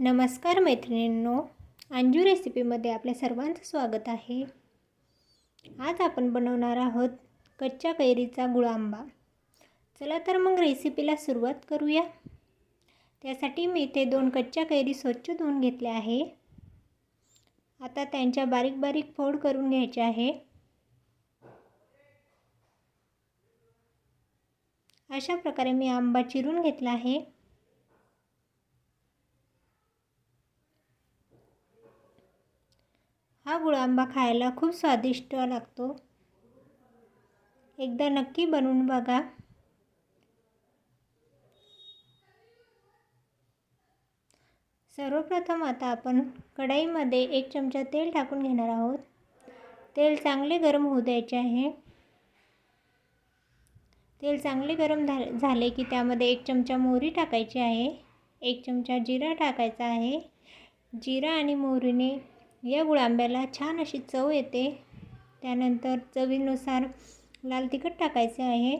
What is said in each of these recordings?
नमस्कार मैत्रिणींनो अंजू रेसिपीमध्ये आपल्या सर्वांचं स्वागत आहे. आज आपण बनवणार आहोत कच्च्या कैरीचा गुळांबा चला तर मग रेसिपीला सुरुवात करूया. त्यासाठी मी इथे दोन कच्च्या कैरी स्वच्छ धुवून घेतल्या आहे. आता त्यांच्या बारीक बारीक फोड करून घ्यायचे आहे. अशा प्रकारे मी आंबा चिरून घेतला आहे. हा गुळांबा खायला खूप स्वादिष्ट लागतो. एकदा नक्की बनवून बघा. सर्वप्रथम आता आपण कढईमध्ये एक चमचा तेल टाकून घेणार आहोत. तेल चांगले गरम होऊ द्यायचे आहे. तेल चांगले गरम झाले की त्यामध्ये एक चमचा मोहरी टाकायची आहे. एक चमचा जिरा टाकायचा आहे. जिरा आणि मोहरीने या गुळांब्याला छान अशी चव येते. त्यानंतर चवीनुसार लाल तिखट टाकायचे आहे.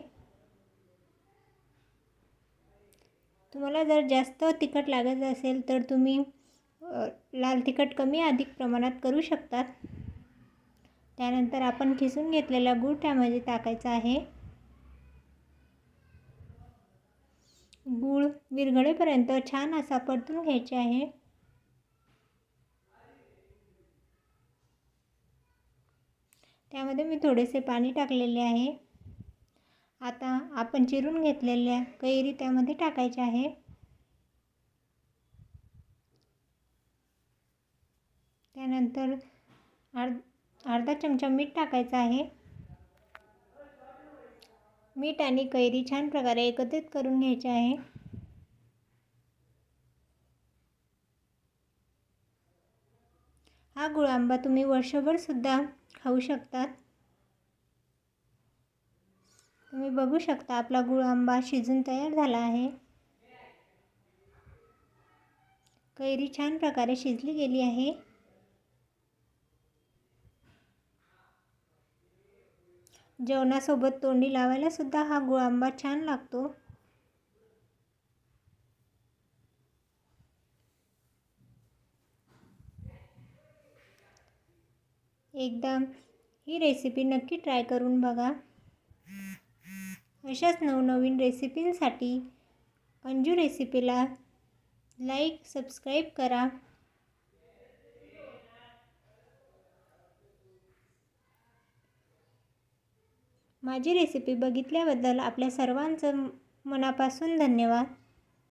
तुम्हाला जर जास्त तिखट लागत असेल तर तुम्ही लाल तिखट कमी अधिक प्रमाणात करू शकतात त्यानंतर आपण खिसून घेतलेला गूळ त्यामध्ये टाकायचा आहे. गूळ विरघळेपर्यंत छान असा परतून घ्यायचे आहे. त्यामध्ये मी थोडेसे पाणी टाकलेले आहे. आता आपण चिरून घेतलेल्या कैरी त्यामध्ये टाकायच्या आहे. त्यानंतर अर्ध अर्धा चमचा मीठ टाकायचं आहे. मीठ आणि कैरी छान प्रकारे एकत्रित करून घ्यायचे आहे. हा गुळांबा तुम्ही वर्षभरसुद्धा खाऊ शकतात. तुम्ही बघू शकता आपला गुळ आंबा शिजून तयार झाला आहे. कैरी छान प्रकारे शिजली गेली आहे. जेवणासोबत तोंडी लावायला सुद्धा हा गुळ आंबा छान लागतो. एकदा ही रेसिपी नक्की ट्राय करून बघा. अशाच नवनवीन रेसिपींसाठी अंजू रेसिपीला लाईक सबस्क्राईब करा. माझी रेसिपी बघितल्याबद्दल आपल्या सर्वांचं मनापासून धन्यवाद.